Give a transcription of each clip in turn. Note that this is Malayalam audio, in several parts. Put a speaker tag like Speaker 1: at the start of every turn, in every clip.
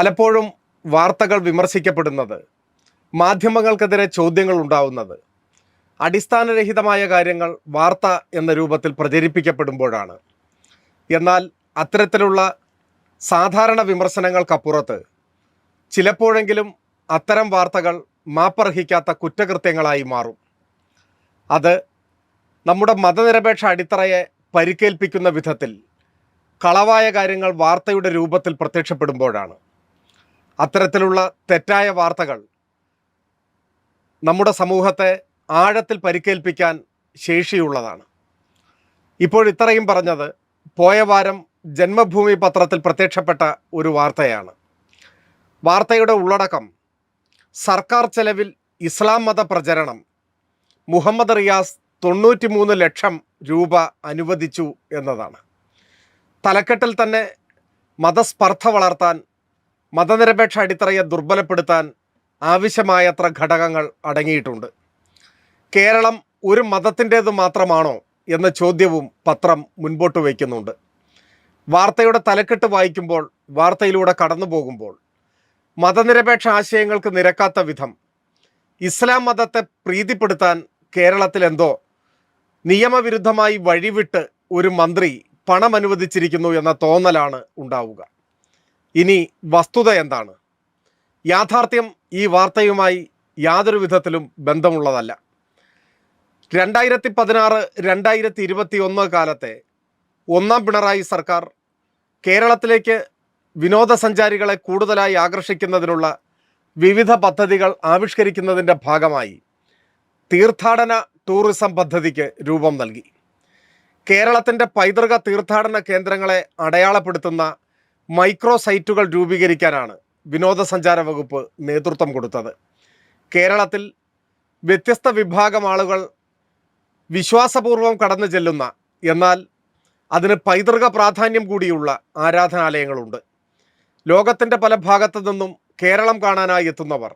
Speaker 1: പലപ്പോഴും വാർത്തകൾ വിമർശിക്കപ്പെടുന്നത് മാധ്യമങ്ങൾക്കെതിരെ ചോദ്യങ്ങൾ ഉണ്ടാവുന്നത്. അടിസ്ഥാനരഹിതമായ കാര്യങ്ങൾ വാർത്ത എന്ന രൂപത്തിൽ പ്രചരിപ്പിക്കപ്പെടുമ്പോഴാണ്. എന്നാൽ അത്തരത്തിലുള്ള സാധാരണ വിമർശനങ്ങൾക്കപ്പുറത്ത് ചിലപ്പോഴെങ്കിലും അത്തരം വാർത്തകൾ മാപ്പർഹിക്കാത്ത കുറ്റകൃത്യങ്ങളായി മാറും. അത് നമ്മുടെ മതനിരപേക്ഷ അടിത്തറയെ പരിക്കേൽപ്പിക്കുന്ന വിധത്തിൽ കളവായ കാര്യങ്ങൾ വാർത്തയുടെ രൂപത്തിൽ പ്രത്യക്ഷപ്പെടുമ്പോഴാണ്. അത്തരത്തിലുള്ള തെറ്റായ വാർത്തകൾ നമ്മുടെ സമൂഹത്തെ ആഴത്തിൽ പരിക്കേൽപ്പിക്കാൻ ശേഷിയുള്ളതാണ്. ഇപ്പോൾ ഇത്രയും പറഞ്ഞത് പോയ വാരം ജന്മഭൂമി പത്രത്തിൽ പ്രത്യക്ഷപ്പെട്ട ഒരു വാർത്തയാണ്. വാർത്തയുടെ ഉള്ളടക്കം സർക്കാർ ചെലവിൽ ഇസ്ലാം മത പ്രചരണം മുഹമ്മദ് റിയാസ് തൊണ്ണൂറ്റിമൂന്ന് ലക്ഷം രൂപ അനുവദിച്ചു എന്നതാണ്. തലക്കെട്ടിൽ തന്നെ മതസ്പർദ്ധ വളർത്താൻ മതനിരപേക്ഷ അടിത്തറയെ ദുർബലപ്പെടുത്താൻ ആവശ്യമായത്ര ഘടകങ്ങൾ അടങ്ങിയിട്ടുണ്ട്. കേരളം ഒരു മതത്തിന്റേത് മാത്രമാണോ എന്ന ചോദ്യവും പത്രം മുൻപോട്ട് വയ്ക്കുന്നുണ്ട്. വാർത്തയുടെ തലക്കെട്ട് വായിക്കുമ്പോൾ വാർത്തയിലൂടെ കടന്നു പോകുമ്പോൾ മതനിരപേക്ഷ ആശയങ്ങൾക്ക് നിരക്കാത്ത വിധം ഇസ്ലാം മതത്തെ പ്രീതിപ്പെടുത്താൻ കേരളത്തിൽ എന്തോ നിയമവിരുദ്ധമായി വഴിവിട്ട് ഒരു മന്ത്രി പണം അനുവദിച്ചിരിക്കുന്നു എന്ന തോന്നലാണ് ഉണ്ടാവുക. ഇനി വസ്തുത എന്താണ്? യാഥാർത്ഥ്യം ഈ വാർത്തയുമായി യാതൊരു വിധത്തിലും ബന്ധമുള്ളതല്ല. രണ്ടായിരത്തി പതിനാറ് രണ്ടായിരത്തി ഇരുപത്തി ഒന്ന് കാലത്തെ ഒന്നാം പിണറായി സർക്കാർ കേരളത്തിലേക്ക് വിനോദസഞ്ചാരികളെ കൂടുതലായി ആകർഷിക്കുന്നതിനുള്ള വിവിധ പദ്ധതികൾ ആവിഷ്കരിക്കുന്നതിന്റെ ഭാഗമായി തീർത്ഥാടന ടൂറിസം പദ്ധതിക്ക് രൂപം നൽകി. കേരളത്തിന്റെ പൈതൃക തീർത്ഥാടന കേന്ദ്രങ്ങളെ അടയാളപ്പെടുത്തുന്ന മൈക്രോ സൈറ്റുകൾ രൂപീകരിക്കാനാണ് വിനോദസഞ്ചാര വകുപ്പ് നേതൃത്വം കൊടുത്തത്. കേരളത്തിൽ വ്യത്യസ്ത വിഭാഗം ആളുകൾ വിശ്വാസപൂർവം കടന്നു ചെല്ലുന്ന എന്നാൽ അതിന് പൈതൃക പ്രാധാന്യം കൂടിയുള്ള ആരാധനാലയങ്ങളുണ്ട്. ലോകത്തിന്റെ പല ഭാഗത്തു നിന്നും കേരളം കാണാനായി എത്തുന്നവർ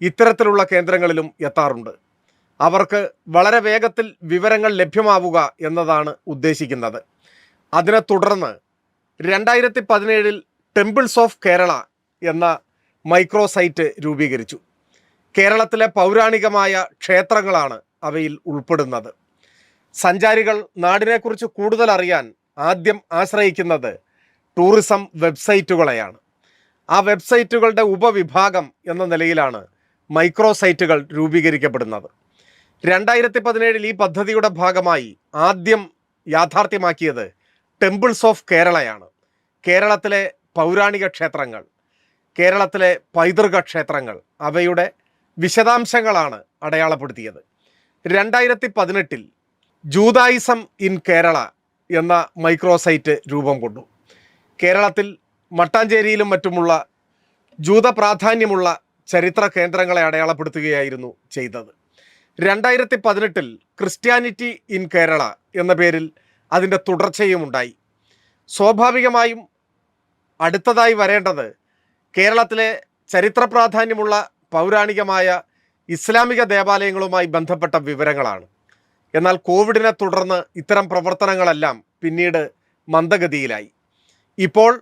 Speaker 1: ഇത്തരത്തിലുള്ള കേന്ദ്രങ്ങളിലും എത്താറുണ്ട്. അവർക്ക് വളരെ വേഗത്തിൽ വിവരങ്ങൾ ലഭ്യമാവുക എന്നതാണ് ഉദ്ദേശിക്കുന്നത്. അതിനെ തുടർന്ന് രണ്ടായിരത്തി പതിനേഴിൽ ടെമ്പിൾസ് ഓഫ് കേരള എന്ന മൈക്രോ സൈറ്റ് രൂപീകരിച്ചു. കേരളത്തിലെ പൗരാണികമായ ക്ഷേത്രങ്ങളാണ് അവയിൽ ഉൾപ്പെടുന്നത്. സഞ്ചാരികൾ നാടിനെക്കുറിച്ച് കൂടുതൽ അറിയാൻ ആദ്യം ആശ്രയിക്കുന്നത് ടൂറിസം വെബ്സൈറ്റുകളെയാണ്. ആ വെബ്സൈറ്റുകളുടെ ഉപവിഭാഗം എന്ന നിലയിലാണ് മൈക്രോ സൈറ്റുകൾ രൂപീകരിക്കപ്പെടുന്നത്. രണ്ടായിരത്തി പതിനേഴിൽ ഈ പദ്ധതിയുടെ ഭാഗമായി ആദ്യം യാഥാർത്ഥ്യമാക്കിയത് ടെമ്പിൾസ് ഓഫ് കേരളയാണ് കേരളത്തിലെ പൗരാണിക ക്ഷേത്രങ്ങൾ കേരളത്തിലെ പൈതൃക ക്ഷേത്രങ്ങൾ അവയുടെ വിശദാംശങ്ങളാണ് അടയാളപ്പെടുത്തിയത്. രണ്ടായിരത്തി പതിനെട്ടിൽ ജൂതായിസം ഇൻ കേരള എന്ന മൈക്രോസൈറ്റ് രൂപം കൊണ്ടു. കേരളത്തിൽ മട്ടാഞ്ചേരിയിലും മറ്റുമുള്ള ജൂത പ്രാധാന്യമുള്ള ചരിത്ര കേന്ദ്രങ്ങളെ അടയാളപ്പെടുത്തുകയായിരുന്നു ചെയ്തത്. രണ്ടായിരത്തി പതിനെട്ടിൽ ക്രിസ്ത്യാനിറ്റി ഇൻ കേരള എന്ന പേരിൽ അതിന്റെ തുടർച്ചയും ഉണ്ടായി. സ്വാഭാവികമായും അടുത്തതായി വരേണ്ടത് കേരളത്തിലെ ചരിത്ര പ്രാധാന്യമുള്ള പൗരാണികമായ ഇസ്ലാമിക ദേവാലയങ്ങളുമായി ബന്ധപ്പെട്ട വിവരങ്ങളാണ്. എന്നാൽ കോവിഡിനെ തുടർന്ന് ഇത്തരം പ്രവർത്തനങ്ങളെല്ലാം പിന്നീട് മന്ദഗതിയിലായി. ഇപ്പോൾ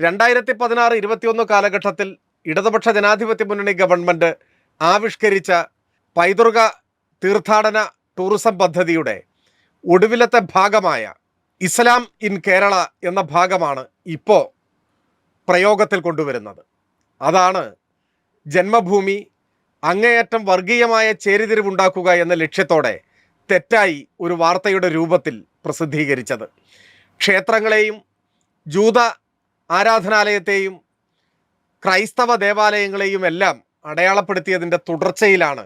Speaker 1: രണ്ടായിരത്തി പതിനാറ് ഇരുപത്തിയൊന്ന് കാലഘട്ടത്തിൽ ഇടതുപക്ഷ ജനാധിപത്യ മുന്നണി ഗവൺമെന്റ് ആവിഷ്കരിച്ച പൈതൃക തീർത്ഥാടന ടൂറിസം പദ്ധതിയുടെ ഒടുവിലത്തെ ഭാഗമായ ഇസ്ലാം ഇൻ കേരള എന്ന ഭാഗമാണ് ഇപ്പോൾ പ്രയോഗത്തിൽ കൊണ്ടുവരുന്നത്. അതാണ് ജന്മഭൂമി അങ്ങേയറ്റം വർഗീയമായ ചേരിതിരിവുണ്ടാക്കുക എന്ന ലക്ഷ്യത്തോടെ തെറ്റായി ഒരു വാർത്തയുടെ രൂപത്തിൽ പ്രസിദ്ധീകരിച്ചത്. ക്ഷേത്രങ്ങളെയും ജൂത ആരാധനാലയത്തെയും ക്രൈസ്തവ ദേവാലയങ്ങളെയും എല്ലാം അടയാളപ്പെടുത്തിയതിന്റെ തുടർച്ചയിലാണ്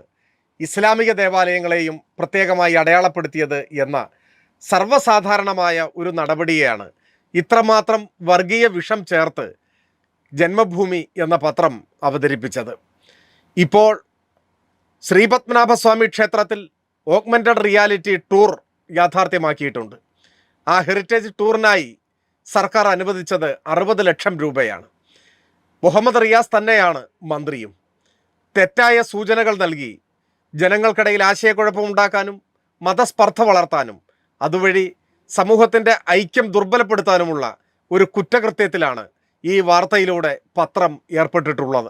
Speaker 1: ഇസ്ലാമിക ദേവാലയങ്ങളെയും പ്രത്യേകമായി അടയാളപ്പെടുത്തിയത് എന്ന സർവസാധാരണമായ ഒരു നടപടിയാണ് ഇത്രമാത്രം വർഗീയ വിഷം ചേർത്ത് ജന്മഭൂമി എന്ന പത്രം അവതരിപ്പിച്ചത്. ഇപ്പോൾ ശ്രീപത്മനാഭസ്വാമി ക്ഷേത്രത്തിൽ ഓഗ്മെന്റഡ് റിയാലിറ്റി ടൂർ യാഥാർത്ഥ്യമാക്കിയിട്ടുണ്ട്. ആ ഹെറിറ്റേജ് ടൂറിനായി സർക്കാർ അനുവദിച്ചത് അറുപത് ലക്ഷം രൂപയാണ്. മുഹമ്മദ് റിയാസ് തന്നെയാണ് മന്ത്രിയും. തെറ്റായ സൂചനകൾ നൽകി ജനങ്ങൾക്കിടയിൽ ആശയക്കുഴപ്പമുണ്ടാക്കാനും മതസ്പർദ്ധ വളർത്താനും അതുവഴി സമൂഹത്തിന്റെ ഐക്യം ദുർബലപ്പെടുത്താനുമുള്ള ഒരു കുറ്റകൃത്യത്തിലാണ് ഈ വാർത്തയിലൂടെ പത്രം ഏർപ്പെട്ടിട്ടുള്ളത്.